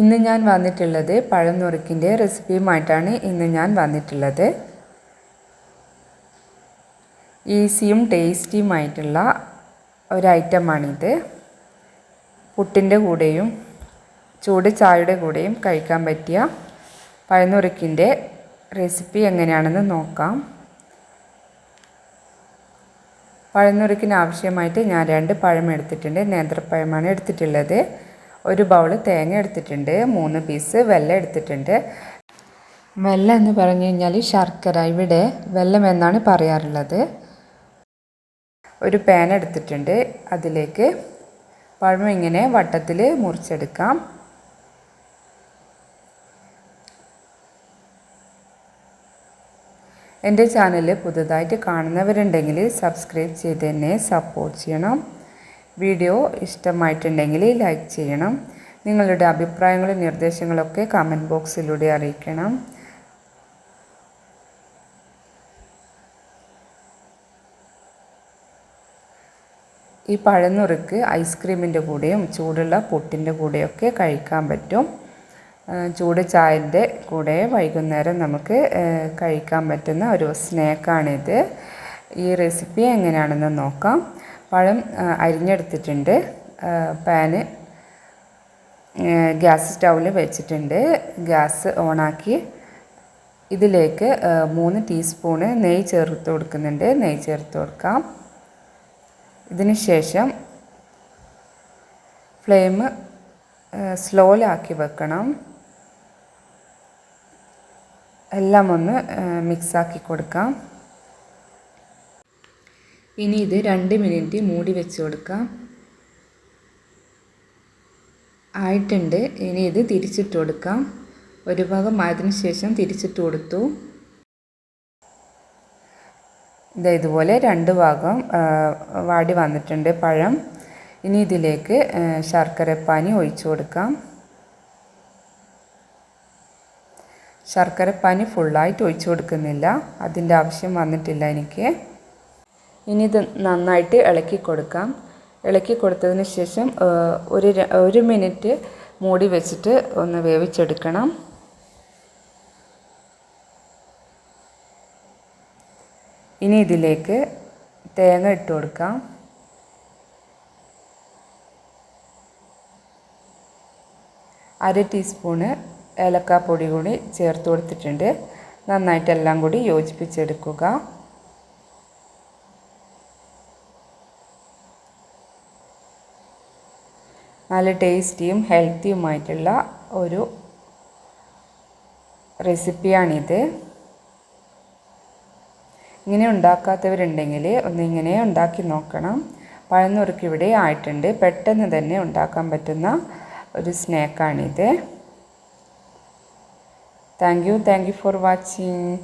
ഇന്ന് ഞാൻ വന്നിട്ടുള്ളത് പഴം നുറുക്കിന്റെ റെസിപ്പിയുമായിട്ടാണ് ഇന്ന് ഞാൻ വന്നിട്ടുള്ളത്. ഈസിയും ടേസ്റ്റിയുമായിട്ടുള്ള ഒരു ഐറ്റമാണിത് പുട്ടിന്റെ കൂടെയും ചൂട് ചായയുടെ കൂടെയും കഴിക്കാൻ പറ്റിയ പഴനുറുക്കിന്റെ റെസിപ്പി എങ്ങനെയാണെന്ന് നോക്കാം. പഴനുറുക്കിന് ആവശ്യമായിട്ട് ഞാൻ രണ്ട് പഴം എടുത്തിട്ടുണ്ട്. നേന്ത്രപ്പഴമാണ് എടുത്തിട്ടുള്ളത്. ഒരു ബൗൾ തേങ്ങ എടുത്തിട്ടുണ്ട് മൂന്ന് പീസ് വെല്ലം എടുത്തിട്ടുണ്ട്. വെല്ലം എന്ന് പറഞ്ഞു കഴിഞ്ഞാൽ ശർക്കര ഇവിടെ വെല്ലം എന്നാണ് പറയാറുള്ളത്. ഒരു പാൻ എടുത്തിട്ടുണ്ട് അതിലേക്ക് പഴം ഇങ്ങനെ വട്ടത്തിൽ മുറിച്ചെടുക്കാം. എന്റെ ചാനൽ പുതുതായിട്ട് കാണുന്നവരുണ്ടെങ്കിൽ സബ്സ്ക്രൈബ് ചെയ്ത് തന്നെ സപ്പോർട്ട് ചെയ്യണം. വീഡിയോ ഇഷ്ടമായിട്ടുണ്ടെങ്കിൽ ലൈക്ക് ചെയ്യണം. നിങ്ങളുടെ അഭിപ്രായങ്ങളും നിർദ്ദേശങ്ങളൊക്കെ കമന്റ് ബോക്സിലൂടെ അറിയിക്കണം. ഈ പഴനുറുക്ക് ഐസ്ക്രീമിന്റെ കൂടെയും ചൂടുള്ള പുട്ടിന്റെ കൂടെയൊക്കെ കഴിക്കാൻ പറ്റും. ചൂട് ചായന്റെ കൂടെ വൈകുന്നേരം നമുക്ക് കഴിക്കാൻ പറ്റുന്ന ഒരു സ്നാക്കാണിത്. ഈ റെസിപ്പി എങ്ങനെയാണെന്ന് നോക്കാം. പഴം അരിഞ്ഞെടുത്തിട്ടുണ്ട്. പാന് ഗ്യാസ് സ്റ്റൗവിൽ വെച്ചിട്ടുണ്ട്. ഗ്യാസ് ഓണാക്കി ഇതിലേക്ക് മൂന്ന് ടീസ്പൂണ് നെയ്യ് ചേർത്ത് കൊടുക്കുന്നുണ്ട്. നെയ്യ് ചേർത്ത് കൊടുക്കാം. ഇതിന് ശേഷം ഫ്ലെയിം സ്ലോയിലാക്കി വെക്കണം. എല്ലാം ഒന്ന് മിക്സാക്കി കൊടുക്കാം. ഇനി ഇത് രണ്ട് മിനിറ്റ് മൂടി വെച്ച് കൊടുക്കാം. ആയിട്ടുണ്ട്. ഇനി ഇത് തിരിച്ചിട്ട് കൊടുക്കാം. ഒരു ഭാഗം ആയതിനു ശേഷം തിരിച്ചിട്ട് കൊടുത്തു. ഇതാ ഇതുപോലെ രണ്ട് ഭാഗം വാടി വന്നിട്ടുണ്ട് പഴം. ഇനി ഇതിലേക്ക് ശർക്കരപ്പാനി ഒഴിച്ചു കൊടുക്കാം. ശർക്കരപ്പാനി ഫുള്ളായിട്ട് ഒഴിച്ചു കൊടുക്കുന്നില്ല. അതിന്റെ ആവശ്യം വന്നിട്ടില്ല എനിക്ക്. ഇനി ഇത് നന്നായിട്ട് ഇളക്കി കൊടുക്കാം. ഇളക്കി കൊടുത്തതിന് ശേഷം ഒരു ഒരു മിനിറ്റ് മൂടി വെച്ചിട്ട് ഒന്ന് വേവിച്ചെടുക്കണം. ഇനി ഇതിലേക്ക് തേങ്ങ ഇട്ട് കൊടുക്കാം. അര ടീസ്പൂണ് ഏലക്കാപ്പൊടി കൂടി ചേർത്ത് കൊടുത്തിട്ടുണ്ട്. നന്നായിട്ടെല്ലാം കൂടി യോജിപ്പിച്ചെടുക്കുക. നല്ല ടേസ്റ്റിയും ഹെൽത്തിയുമായിട്ടുള്ള ഒരു റെസിപ്പിയാണിത്. ഇങ്ങനെ ഉണ്ടാക്കാത്തവരുണ്ടെങ്കിൽ ഒന്നിങ്ങനെ ഉണ്ടാക്കി നോക്കണം. പഴന്നുറുക്ക് ഇവിടെ ആയിട്ടുണ്ട്. പെട്ടെന്ന് തന്നെ ഉണ്ടാക്കാൻ പറ്റുന്ന ഒരു സ്നാക്കാണിത്. Thank you. Thank you for watching.